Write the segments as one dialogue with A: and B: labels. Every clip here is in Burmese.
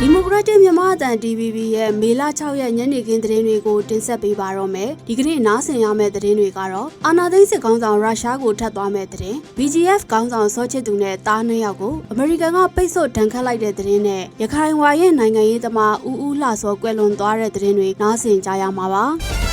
A: ဒီမိုကရက်တစ်မြန်မာအသံ DVB ရဲ့မေလ6ရက်ညနေခင်းသတင်းတွေကိုတင်ဆက်ပေးပါတော့မယ်။ဒီကနေ့နားဆင်ရမယ့်သတင်းတွေကတော့အာနာသိန်းစစ်ကောင်းဆောင်ရုရှားကိုထပ်သွားမယ့်သတင်း BGF ကောင်းဆောင်စောချစ်သူနဲ့တားနှစ်ယောက်ကိုအမေရိကန်ကပိတ်ဆို့ဒဏ်ခတ်လိုက်တဲ့သတင်းနဲ့ရခိုင်ဝါရဲ့နိုင်ငံရေးသမားဦးဦးလှစောကွယ်လွန်သွားတဲ့သတင်းတွေနားဆင်ကြရမှာပါ။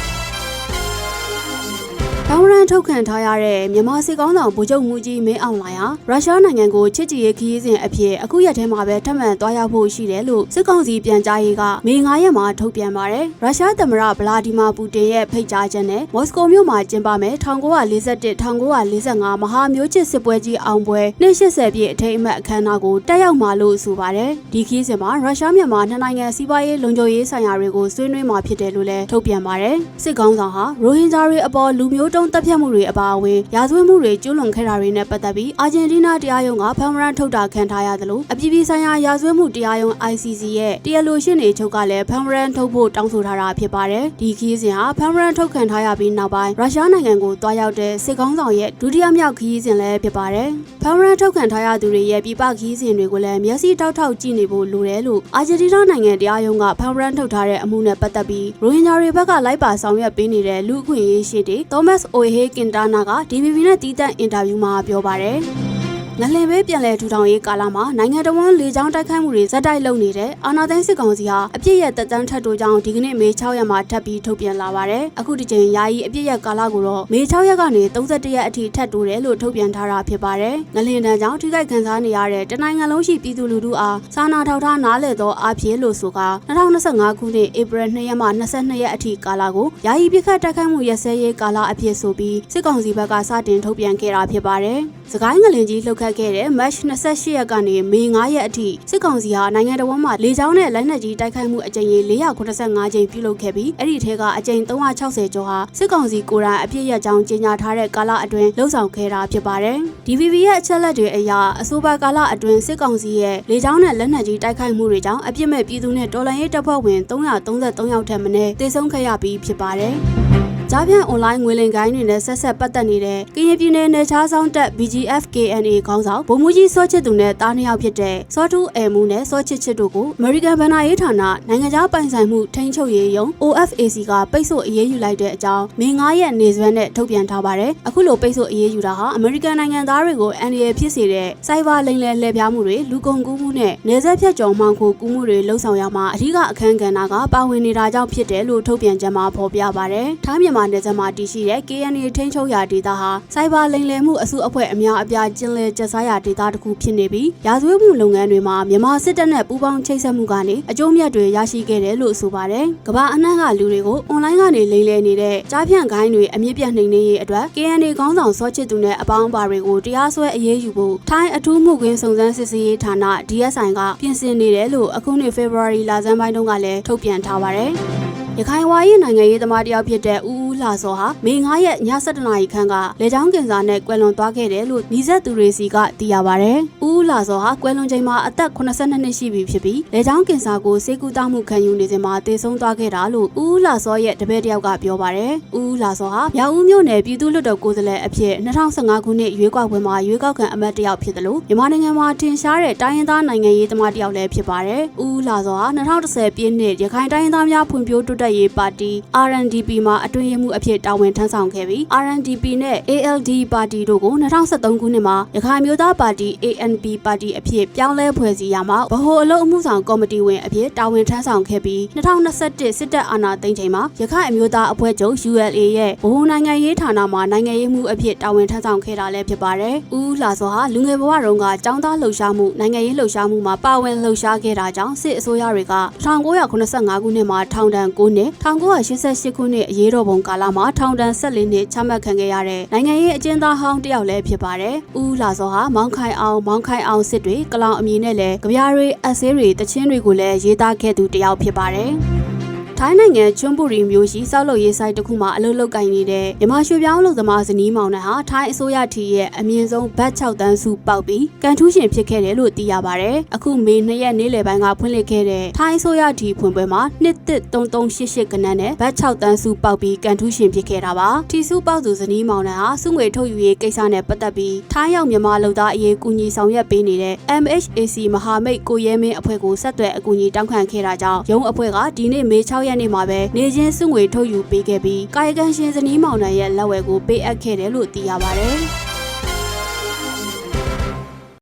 A: တောင်ရန်ထုတ်ခံထားရတဲ့မြန်မာစစ်ကောင်းဆောင်ဗိုလ်ချုပ်မူကြီးမင်းအောင်လှိုင်ဟာရုရှားနိုင်ငံကိုချစ်ကြည်ရေးခရီးစဉ်အဖြစ်အခုရက်ထဲမှာပဲထပ်မံသွားရောက်ဖို့ရှိတယ်လို့စစ်ကောင်စီပြန်ကြားရေးကမေ9ရက်မှာထုတ်ပြန်ပါတယ်။ရုရှားသမ္မတဗလာဒီမာပူတင်ရဲ့ဖိတ်ကြားချက်နဲ့မော်စကိုမြို့မှာကျင်းပမယ်1941-1945မဟာမျိုးချစ်စစ်ပွဲကြီးအောင်ပွဲ280ပြည့်အထိမ်းအမှတ်အခမ်းအနားကိုတက်ရောက်မှာလို့ဆိုပါတယ်။ဒီခရီးစဉ်မှာရုရှားမြန်မာနှစ်နိုင်ငံစီးပွားရေးလုံခြုံရေးဆိုင်ရာတွေကိုဆွေးနွေးမှာဖြစ်တယ်လို့လည်းထုတ်ပြန်ပါတယ်။စစ်ကောင်းဆောင်ဟာရိုဟင်ဂျာတွေအပေါ်လူမျိုးတုံးတပ်ဖြတ်မှုတွေအပါအဝင်ရာဇဝတ်မှုတွေကျူးလွန်ခဲ့တာတွေနဲ့ပတ်သက်ပြီးအာဂျင်တီးနားတရားရုံးကဖမ်းဝရမ်းထုတ်တာခံထားရသလိုအပြည်ပြည်ဆိုင်ရာရာဇဝတ်မှုတရားရုံး ICC ရဲ့တရားလိုရှင်းနေချုပ်ကလည်းဖမ်းဝရမ်းထုတ်ဖို့တောင်းဆိုထားတာဖြစ်ပါတယ်။ဒီခီးစဉ်ဟာဖမ်းဝရမ်းထုတ်ခံထားရပြီးနောက်ပိုင်းရုရှားနိုင်ငံကိုတွားရောက်တဲ့စစ်ကောင်းဆောင်ရဲ့ဒုတိယမြောက်ခီးစဉ်လည်းဖြစ်ပါတယ်။ဖမ်းဝရမ်းထုတ်ခံထားရသူတွေရဲ့ပြည်ပခီးစဉ်တွေကိုလည်းမျက်စိတောက်ထောက်ကြည့်နေဖို့လိုတယ်လို့အာဂျင်တီးနားနိုင်ငံတရားရုံးကဖမ်းဝရမ်းထုတ်ထားတဲ့အမှုနဲ့ပတ်သက်ပြီးရိုဟင်ဂျာတွေဘက်ကလိုက်ပါဆောင်ရွက်ပေးနေတဲ့လူအခွင့်အရေးရှိတဲ့ Thomas Oehe Quintana က DVB နဲ့တီးတန့်အင်တာဗျူးမှာပြောပါတယ်။ ငလင်ပဲပြန်လည်ထူထောင်ရေးကာလမှာနိုင်ငံတော်ဝန်လေကြောင်းတိုက်ခိုက်မှုတွေဇက်တိုက်လုပ်နေတဲ့အာနာသိန်းစစ်ကောင်စီဟာအပြစ်ရဲ့တက်တန်းထက်တို့ကြောင့်ဒီကနေ့မေ6ရက်မှာထပ်ပြီးထုတ်ပြန်လာပါတယ်။အခုဒီချိန်ယာယီအပြစ်ရဲ့ကာလကိုတော့မေ6ရက်ကနေ31ရက်အထိထပ်တိုးတယ်လို့ထုတ်ပြန်ထားတာဖြစ်ပါတယ်။ငလင်တန်းကြောင့်ထိခိုက်ခံစားနေရတဲ့တနိုင်ငံလုံးရှိပြည်သူလူထုအားစာနာထောက်ထားနားလည်သောအားဖြင့်လို့ဆိုကာ2025ခုနှစ်ဧပြီ2ရက်မှ22ရက်အထိကာလကိုယာယီပြစ်ခတ်တိုက်ခိုက်မှုရက်စဲရေးကာလအဖြစ်ဆိုပြီးစစ်ကောင်စီဘက်ကစတင်ထုတ်ပြန်ခဲ့တာဖြစ်ပါတယ်။စကိုင်းငလင်ကြီးလှုပ်ခတ်ခဲ့တဲ့ March 28ရက်ကနေမေ9ရက်အထိစစ်ကောင်စီဟာနိုင်ငံတော်မှာလေကြောင်းနဲ့လက်နက်ကြီးတိုက်ခိုက်မှုအကြိမ်ရေ485ကြိမ်ပြုလုပ်ခဲ့ပြီးအဲ့ဒီထဲကအကြိမ်360ကျော်ဟာစစ်ကောင်စီကိုယ်တိုင်အပြစ်ရကြောင်းကြေညာထားတဲ့ကာလအတွင်းလှုပ်ဆောင်ခဲ့တာဖြစ်ပါတယ်။ DVB ရဲ့အချက်လက်တွေအရအဆိုပါကာလအတွင်းစစ်ကောင်စီရဲ့လေကြောင်းနဲ့လက်နက်ကြီးတိုက်ခိုက်မှုတွေကြောင့်အပြစ်မဲ့ပြည်သူနဲ့တော်လှန်ရေးတပ်ဖွဲ့ဝင်333ယောက်ထက်မနည်းသေဆုံးခဲ့ရပြီးဖြစ်ပါတယ်။ ကြားပြန်အွန်လိုင်းငွေလိမ်ကိုင်းတွေနဲ့ဆက်ဆက်ပတ်သက်နေတဲ့ကရင်ပြည်နယ်နယ်ခြားဆောင်တပ် BGF KNA ခေါင်းဆောင်ဗိုလ်မှူးကြီးစောချစ်သူနဲ့တားနှစ်ယောက်ဖြစ်တဲ့စောထူးအဲမူနဲ့စောချစ်ချစ်တို့ကို American ဗဏ္ဍာရေးဌာနနိုင်ငံခြားပိုင်ဆိုင်မှုထိန်းချုပ်ရေးယုံ OFAC ကပိတ်ဆို့အရေးယူလိုက်တဲ့အကြောင်းမေ9ရက်နေစွဲနဲ့ထုတ်ပြန်ထားပါတယ်။အခုလိုပိတ်ဆို့အရေးယူတာဟာ American နိုင်ငံသားတွေကိုအန်ဒီရဖြစ်စေတဲ့စိုက်ဘာလိမ်လည်လှည့်ဖျားမှုတွေလူကုန်ကူးမှုနဲ့နေဆက်ဖြတ်ကျော်မှောင်ခိုကူးမှုတွေလှုံ့ဆော်ရမှာအထူးအခမ်းကဏ္ဍကပါဝင်နေတာကြောင့်ဖြစ်တယ်လို့ထုတ်ပြန်ကြမှာဖော်ပြပါတယ်။ထိုင်းမြန်မာနယ်စပ်မှာတည်ရှိတဲ့ KNA ထိန်းချုပ်ရာဒေသဟာစိုက်ဘာလိမ်လည်မှုအစုအဖွဲ့အများအပြားကျင်းလည်ကျဆားရာဒေသတစ်ခုဖြစ်နေပြီးရာဇဝတ်မှုလုပ်ငန်းတွေမှာမြန်မာစစ်တပ်နဲ့ပူးပေါင်းချိတ်ဆက်မှုကနေအကျိုးမြတ်တွေရရှိခဲ့တယ်လို့ဆိုပါတယ်။ကမ္ဘာအနှံ့ကလူတွေကိုအွန်လိုင်းကနေလိမ်လည်နေတဲ့ကြားဖြန့်ခိုင်းတွေအမြင့်ပြတ်နှိမ်နေရေးအတွက် KNA ခေါင်းဆောင်စောချစ်သူနဲ့အပေါင်းအပါတွေကိုတရားစွဲအရေးယူဖို့ထိုင်းအထူးမှုခွင့်စုံစမ်းစစ်ဆေးရေးဌာန DSI ကပြင်ဆင်နေတယ်လို့အခုနှစ် February လဆန်းပိုင်းတုန်းကလည်းထုတ်ပြန်ထားပါတယ်။ရခိုင်ဝါရေးနိုင်ငံရေးသမားတယောက်ဖြစ်တဲ့ဦး ဦးလှစောဟာမေ9ရက်ည7:00နာရီခန့်ကလေကြောင်းကင်ဆာနဲ့ကွယ်လွန်သွားခဲ့တယ်လို့ညီဆက်သူတွေစီကသိရပါဗျ။ဦးဦးလှစောဟာကွယ်လွန်ချိန်မှာအသက်82နှစ်ရှိပြီဖြစ်ပြီးလေကြောင်းကင်ဆာကိုဆေးကုသမှုခံယူနေစဉ်မှာသေဆုံးသွားခဲ့တာလို့ဦးဦးလှစောရဲ့တပည့်တယောက်ကပြောပါဗျ။ဦးဦးလှစောဟာမြောက်ဦးမြို့နယ်ပြည်သူ့လွှတ်တော်ကိုယ်စားလှယ်အဖြစ်2015ခုနှစ်ရွေးကောက်ပွဲမှာရွေးကောက်ခံအမတ်တယောက်ဖြစ်တယ်လို့မြန်မာနိုင်ငံမှာထင်ရှားတဲ့တိုင်းရင်းသားနိုင်ငံရေးသမားတယောက်လည်းဖြစ်ပါတယ်။ဦးဦးလှစောဟာ2010ပြည့်နှစ်ရခိုင်တိုင်းရင်းသားများဖွံ့ဖြိုးတိုးတက်ရေးပါတီ RNDP မှာအတွင်းရေးမှူးအဖြစ်တာဝန်ထမ်းဆောင်ခဲ့ပြီး RNDP နဲ့ ALD ပါတီတို့ကို2013ခုနှစ်မှာရခိုင်မျိုးသားပါတီ ANP ပါတီအဖြစ်ပြောင်းလဲဖွဲ့စည်းရမှာဗဟိုအလုပ်အမှုဆောင်ကော်မတီဝင်အဖြစ်တာဝန်ထမ်းဆောင်ခဲ့ပြီး2021စစ်တပ်အာဏာသိမ်းချိန်မှာရခိုင်အမျိုးသားအဖွဲ့ချုပ် ULA ရဲ့ဗဟိုနိုင်ငံရေးဌာနမှာနိုင်ငံရေးမှုအဖြစ်တာဝန်ထမ်းဆောင်ခဲ့တာလည်းဖြစ်ပါတယ်။ဦးလှစောဟာလူငယ်ဘဝတုန်းကចောင်းသားလှုပ်ရှားမှုနိုင်ငံရေးလှုပ်ရှားမှုမှာပါဝင်လှုပ်ရှားခဲ့တာကြောင့်စစ်အစိုးရတွေက1985ခုနှစ်မှာထောင်ဒဏ်9နှစ်1988ခုနှစ်အရေးတော်ပုံကာလမှာထောင်ဒဏ်14နှစ်ချမှတ်ခံခဲ့ရတဲ့နိုင်ငံရေးအကျဉ်းသားဟောင်းတယောက်လည်းဖြစ်ပါတယ်။ဦးလာစောဟာမောင်ခိုင်အောင်မောင်ခိုင်အောင်စစ်တွေကလောင်အမည်နဲ့လည်းကြပြားတွေအဆေးတွေတချင်းတွေကိုလည်းရေးသားခဲ့သူတယောက်ဖြစ်ပါတယ်။ ထိုင်းနိုင်ငံချွန်းပူရီမြို့ရှိစောက်လုပ်ရေးဆိုင်တစ်ခုမှာအလုပ်လုပ်ကိုင်နေတဲ့မြန်မာရွှေပြောင်းအလုပ်သမားဇနီးမောင်နှံဟာထိုင်းအစိုးရထီရဲ့အမြင့်ဆုံးဘတ်6တန်းစုပေါက်ပြီးကန်ထူးရှင်ဖြစ်ခဲ့တယ်လို့သိရပါတယ်။အခုမေ2ရက်နေ့လယ်ပိုင်းကဖွင့်လှစ်ခဲ့တဲ့ထိုင်းအစိုးရထီဖွင့်ပွဲမှာနှစ်သစ်3388ကနန်းနဲ့ဘတ်6တန်းစုပေါက်ပြီးကန်ထူးရှင်ဖြစ်ခဲ့တာပါ။ထီစုပေါက်သူဇနီးမောင်နှံဟာစုငွေထုတ်ယူရေးကိစ္စနဲ့ပတ်သက်ပြီးထိုင်းရောက်မြန်မာလုပ်သားအရေးကူညီဆောင်ရွက်ပေးနေတဲ့ MHAC မဟာမိတ်ကိုရဲမင်းအဖွဲ့ကိုဆက်သွယ်အကူအညီတောင်းခံခဲ့တာကြောင့်ရုံးအဖွဲ့ကဒီနေ့မေ6ရက်နေ့မှာပဲနေချင်းစုငွေထုတ်ယူပေးခဲ့ပြီးကာယကံရှင်ဇနီးမောင်နှံရဲ့လက်ဝယ်ကိုပေးအပ်ခဲ့တယ်လို့သိရပါတယ်။